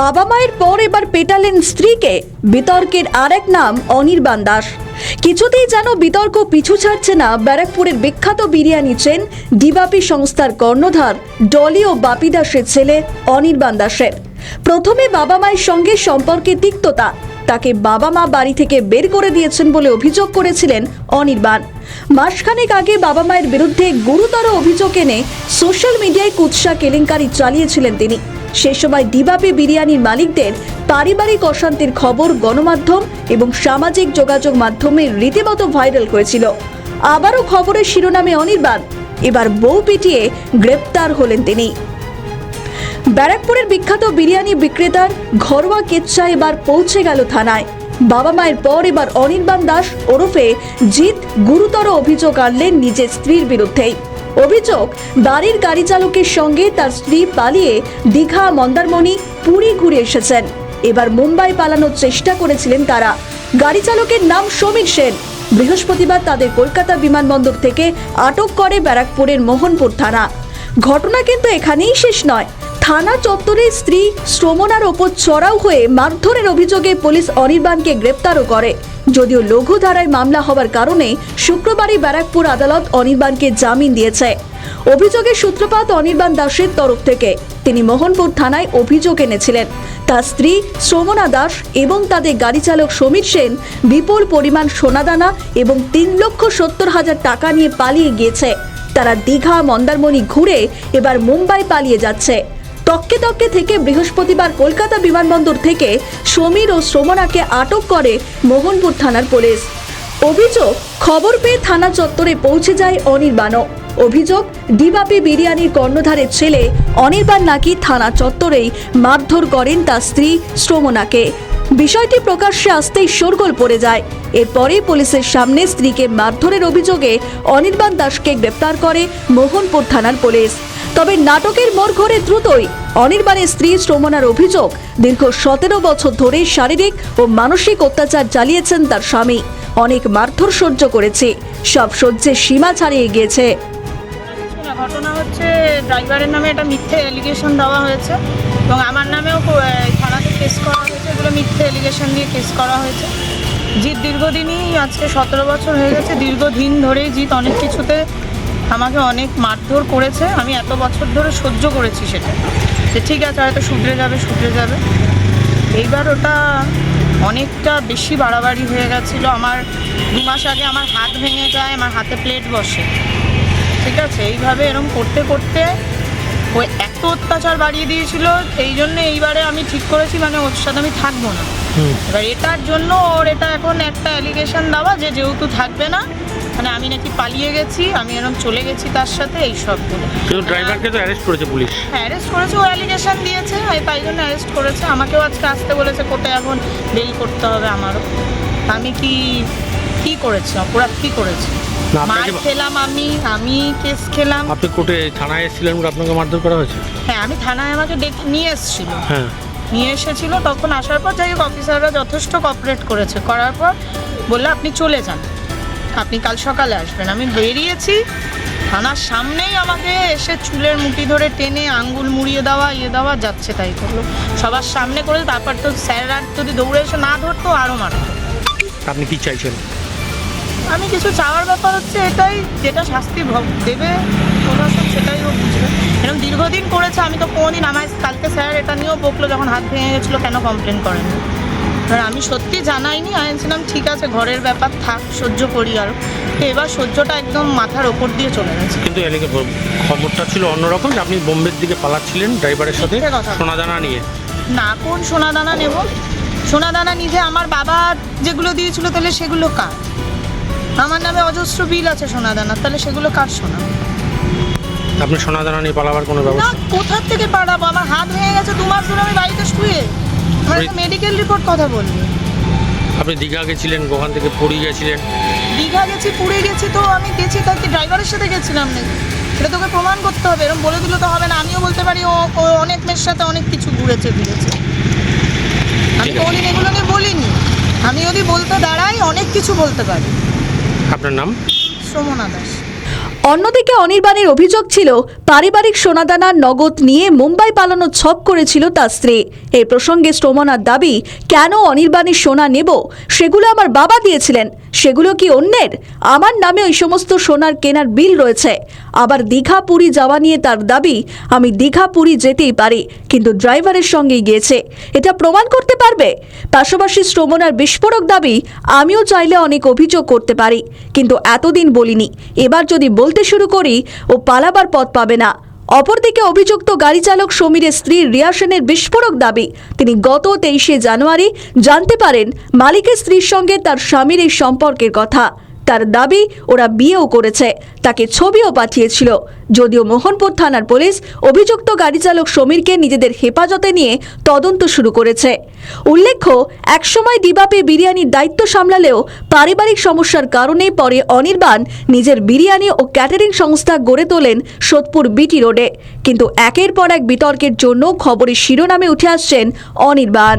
বাবা মায়ের পর এবার পেটালেন স্ত্রীকে। বিতর্কের আরেক নাম অনির্বাণ দাস। কিছুতেই যেন বিতর্ক পিছু ছাড়ছে না ব্যারাকপুরের বিখ্যাত বিরিয়ানি চেন ডিবাপি সংস্থার কর্ণধার ডলি ও বাপি দাসের ছেলে অনির্বাণ দাসের। প্রথমে বাবা মায়ের সঙ্গে সম্পর্কে তিক্ততা, তাকে বাবা মা বাড়ি থেকে বের করে দিয়েছেন বলে অভিযোগ করেছিলেন অনির্বাণ। মাসখানেক আগে বাবা মায়ের বিরুদ্ধে গুরুতর অভিযোগ এনে সোশ্যাল মিডিয়ায় কুৎসা কেলেঙ্কারি চালিয়েছিলেন তিনি। সে সময় ডিবাপি বিরিয়ানির মালিকদের পারিবারিক অশান্তির খবর, গণমাধ্যম এবং সামাজিক যোগাযোগ মাধ্যমে রীতিমতো ভাইরাল হয়েছিল আবারও খবরের শিরোনামে অনির্বাণ, এবার বউ পিটিয়ে গ্রেপ্তার হলেন তিনি। ব্যারাকপুরের বিখ্যাত বিরিয়ানি বিক্রেতার ঘরোয়া কেচ্ছা এবার পৌঁছে গেল থানায়। বাবা মায়ের পর এবার অনির্বাণ দাস ওরফে জিৎ গুরুতর অভিযোগ আনলেন নিজের স্ত্রীর বিরুদ্ধেই। অভিযোগ, বাড়ির গাড়ি চালকের সঙ্গে তার স্ত্রী পালিয়ে দীঘা, মন্দারমণি, পুরী ঘুরে এসেছেন। এবার মুম্বাই পালানোর চেষ্টা করেছিলেন তারা। গাড়ি চালকের নাম সমীর সেন। বৃহস্পতিবার তাদের কলকাতা বিমানবন্দর থেকে আটক করে ব্যারাকপুরের মোহনপুর থানা। ঘটনা কিন্তু এখানেই শেষ নয়। থানা চত্বরে স্ত্রী শ্রমণার ওপর চড়াও হয়ে মারধরের অভিযোগে পুলিশ অনির্বাণকে গ্রেপ্তারও করে। যদিও লঘু ধারায় মামলা হওয়ার কারণে শুক্রবারই ব্যারাকপুর আদালত অনির্বাণকে জামিন দিয়েছে। অভিযোগের সূত্রপাত অনির্বাণ দাসের তরফ থেকে। তিনি মোহনপুর থানায় অভিযোগ এনেছিলেন। তার স্ত্রী শ্রমণা দাস এবং তাদের গাড়ি চালক সমীর সেন বিপুল পরিমাণ সোনাদানা এবং তিন লক্ষ সত্তর হাজার টাকা নিয়ে পালিয়ে গিয়েছে। তারা দীঘা, মন্দারমণি ঘুরে এবার মুম্বাই পালিয়ে যাচ্ছে। তককে তককে থেকে বৃহস্পতিবার কলকাতা বিমানবন্দর থেকে সমীর ও শ্রমণাকে আটক করে মোহনপুর থানার পুলিশ। অভিযোগ, খবর পেয়ে থানা চত্বরে পৌঁছে যায় অনির্বাণও। অভিযোগ, ডিবাপি বিরিয়ানির কর্ণধারের ছেলে অনির্বাণ নাকি থানা চত্বরেই মারধর করেন তার স্ত্রী শ্রমণাকে বিষয়টি প্রকাশ্যে আসতেই শোরগোল পড়ে যায়। এরপরে পুলিশের সামনে স্ত্রীকে মারধরের অভিযোগে অনির্বাণ দাসকে গ্রেপ্তার করে মোহনপুর থানার পুলিশ। তবে নাটকের মোড় ঘরে দ্রুতই। অনির্বাণের স্ত্রী শ্রমণার অভিযোগ, দীর্ঘ সতেরো বছর ধরে শারীরিক ও মানসিক অত্যাচার চালিয়েছেন তার স্বামী। অনেক মারধর সহ্য করেছে। সব সহ্যের সীমা ছাড়িয়ে গিয়েছে। ঘটনা হচ্ছে, ড্রাইভারের নামে একটা মিথ্যে এলিগেশন দেওয়া হয়েছে এবং আমার নামেও থানাতে কেস করা হয়েছে এগুলো মিথ্যে এলিগেশন দিয়ে কেস করা হয়েছে। জিৎ দীর্ঘদিনই আজকে সতেরো বছর হয়ে গেছে। দীর্ঘদিন ধরেই জিৎ অনেক কিছুতে আমাকে অনেক মারধর করেছে আমি এত বছর ধরে সহ্য করেছি সেটা। যে ঠিক আছে হয়তো শুধরে যাবে শুধরে যাবে। এইবার ওটা অনেকটা বেশি বাড়াবাড়ি হয়ে গেছিল। আমার দু মাস আগে আমার হাত ভেঙে যায় আমার হাতে প্লেট বসে। ঠিক আছে এইভাবে এরকম করতে করতে ও এত অত্যাচার বাড়িয়ে দিয়েছিল এই জন্য এইবারে আমি ঠিক করেছি মানে ওর সাথে আমি থাকব না। এবার এটার জন্য ওর এটা এখন একটা অ্যালিগেশন দেওয়া যে যেহেতু থাকবে না মানে আমি নাকি পালিয়ে গেছি আমি এরকম চলে গেছি তার সাথে এই সবগুলো কিন্তু ড্রাইভারকে তো অ্যারেস্ট করেছে পুলিশ। হ্যাঁ অ্যারেস্ট করেছে ও অ্যালিগেশন দিয়েছে আর তাই জন্য অ্যারেস্ট করেছে। আমাকেও আজকে আসতে বলেছে কোর্টে এখন বেল করতে হবে আমারও। আমি কি কি করেছি? অপরাধ কি করেছি? মার খেলাম আমি আমি কেস খেলাম। আপনি কোর্টে থানায় এসেছিলেন আপনাকে মারধর করা হয়েছে? হ্যাঁ আমি থানায় আমাকে ডেকে নিয়ে এসেছিল। হ্যাঁ। নিয়ে এসেছিল তখন আসার পর যাই হোক অফিসাররা যথেষ্ট কপারেট করেছে। করার পর বলল আপনি চলে যান। আপনি কাল সকালে আসবেন। আমি বেরিয়েছি থানার সামনেই আমাকে এসে চুলের মুঠি ধরে টেনে আঙ্গুল মুড়িয়ে দেওয়া ইয়ে দেওয়া যাচ্ছে তাই করল। সবার সামনে করে তারপর তো স্যাররা যদি দৌড়ে এসে না ধরতো আরও মারতো। আপনি কি চাইছেন? আমি কিছু চাওয়ার ব্যাপার হচ্ছে এটাই যেটা শাস্তি দেবে প্রশাসন সেটাই হোক বুঝবে। এরকম দীর্ঘদিন করেছে আমি তো কোনোদিন আমার কালকে স্যার এটা নিয়েও বকলো যখন হাত ভেঙে গেছিল কেন কমপ্লেন করেনি এবার আমি সত্যি জানাইনি আমি ঠিক আছে ঘরের ব্যাপার থাক সহ্য করি আর। তো এবার সহ্যটা একদম মাথার ওপর দিয়ে চলে গেছে। কিন্তু এলাকা খবরটা ছিল অন্যরকম যে আপনি বোম্বের দিকে পালাচ্ছিলেন ড্রাইভারের সাথে। সোনাদানা নিয়ে। না কোন সোনাদানা নেব? সোনাদানা নিজে আমার বাবা যেগুলো দিয়েছিল তাহলে সেগুলো কার? আমার নামে অজস্র বিল আছে সোনাদানা তাহলে সেগুলো কার সোনা? আপনি সোনাদানা নিয়ে পালাবার কোনো ব্যবস্থা কোথার থেকে পাঠাবো আমার হাত ভেঙে গেছে দু মাস ধরে আমি বাড়িতে শুয়ে। মেডিকেল রিপোর্ট কথা বলবে। আপনি দীঘা গেছিলেন ওখান থেকে পুরী গেছিলেন। দীঘা গেছি পুরী গেছি তো আমি গেছি তাকে ড্রাইভারের সাথে গেছিলাম নাকি? সেটা তোকে প্রমাণ করতে হবে এরকম বলে দিলে তো হবে না। আমিও বলতে পারি ও ও অনেক মেয়ের সাথে অনেক কিছু ঘুরেছে ফিরেছে। আমি। কোনদিন এগুলো নিয়ে বলিনি। আমি যদি বলতে দাঁড়াই অনেক কিছু বলতে পারি। আপনার নাম? শ্রমণা দাস। অন্যদিকে অনির্বাণের অভিযোগ ছিল, পারিবারিক সোনাদানা নগদ নিয়ে মুম্বাই পালানো ছক করেছিল তার স্ত্রী। এই প্রসঙ্গে স্টোমনার দাবি, কেন অনির্বাণের সোনা নেব? সেগুলো আমার বাবা দিয়েছিলেন। সেগুলো কি অন্যের? আমার নামে ওই সমস্ত সোনার কেনার বিল রয়েছে। আবার দীঘা পুরী যাওয়া নিয়ে তার দাবি, আমি দীঘা পুরী যেতেই পারি, কিন্তু ড্রাইভারের সঙ্গেই গিয়েছে। এটা প্রমাণ করতে পারবে? পাশাপাশি শ্রমণার বিস্ফোরক দাবি, আমিও চাইলে অনেক অভিযোগ করতে পারি, কিন্তু এতদিন বলিনি। এবার যদি বলতে শুরু করি ও পালাবার পথ পাবে না। অপরদিকে অভিযুক্ত গাড়ি চালক সমীরের স্ত্রী রিয়া সেনের বিস্ফোরক দাবি। তিনি গত তেইশে জানুয়ারি জানতে পারেন মালিকের স্ত্রীর সঙ্গে তার স্বামীর এই সম্পর্কের কথা। তার দাবি ওরা বিয়েও করেছে। তাকে ছবিও পাঠিয়েছিল। যদিও মোহনপুর থানার পুলিশ অভিযুক্ত গাড়ি চালক সমীরকে নিজেদের হেফাজতে নিয়ে তদন্ত শুরু করেছে। উল্লেখ্য, একসময় দিবাপে বিরিয়ানির দায়িত্ব সামলালেও পারিবারিক সমস্যার কারণে পরে অনির্বাণ নিজের বিরিয়ানি ও ক্যাটারিং সংস্থা গড়ে তোলেন সোদপুর বিটি রোডে। কিন্তু একের পর এক বিতর্কের জন্য খবরের শিরোনামে উঠে আসছেন অনির্বাণ।